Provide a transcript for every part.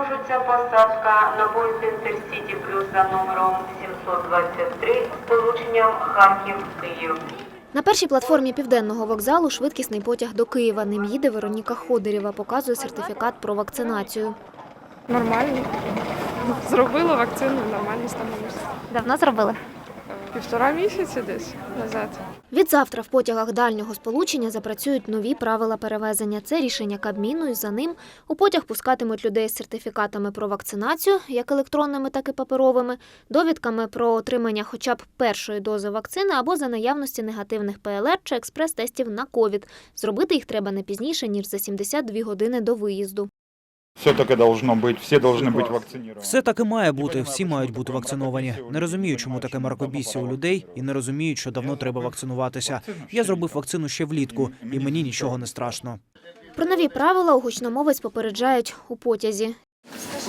Продовжується посадка на поїзд Інтерсіті Плюс за номером 723 з полученням Харків-Київ. На першій платформі південного вокзалу швидкісний потяг до Києва. Ним їде Вероніка Ходорєва, показує сертифікат про вакцинацію. Нормально. Зробила вакцину, нормально становишся. Давно зробили? Півтора місяці десь назад. Відзавтра в потягах дальнього сполучення запрацюють нові правила перевезення. Це рішення Кабміну, і за ним у потяг пускатимуть людей з сертифікатами про вакцинацію, як електронними, так і паперовими, довідками про отримання хоча б першої дози вакцини або за наявності негативних ПЛР чи експрес-тестів на ковід. Зробити їх треба не пізніше, ніж за 72 години до виїзду. Все-таки должно быть, все должны быть вакцинированы. Все так і має бути. Всі мають бути вакциновані. Не розумію, чому таке маркобісся у людей, і не розуміють, що давно треба вакцинуватися. Я зробив вакцину ще влітку, і мені нічого не страшно. Про нові правила у гучномовець попереджають у потязі.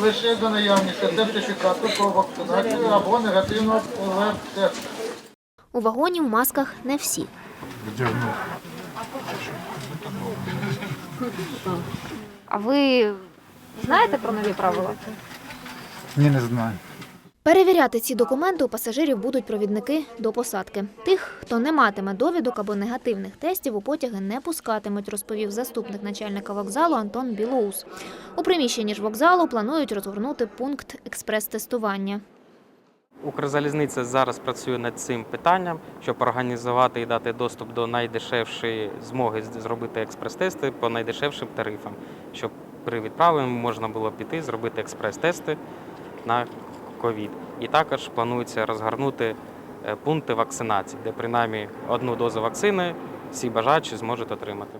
лише за наявності сертифікату про вакцинацію або негативного ПЛР-тесту. У вагоні в масках не всі. А ви знаєте про нові правила? Ні, не знаю. Перевіряти ці документи у пасажирів будуть провідники до посадки. Тих, хто не матиме довідок або негативних тестів, у потяги не пускатимуть, розповів заступник начальника вокзалу Антон Білоус. У приміщенні ж вокзалу планують розгорнути пункт експрес-тестування. Укрзалізниця зараз працює над цим питанням, щоб організувати і дати доступ до найдешевшої змоги зробити експрес-тести по найдешевшим тарифам, щоб при відправленні можна було піти зробити експрес-тести на ковід. І також планується розгорнути е, пункти вакцинації, де принаймні одну дозу вакцини всі бажаючі зможуть отримати.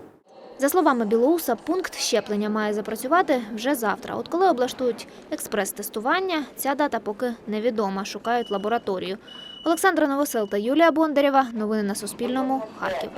За словами Білоуса, пункт щеплення має запрацювати вже завтра. От коли облаштують експрес-тестування, ця дата поки невідома. Шукають лабораторію. Олександра Новосел та Юлія Бондарєва. Новини на Суспільному. Харків.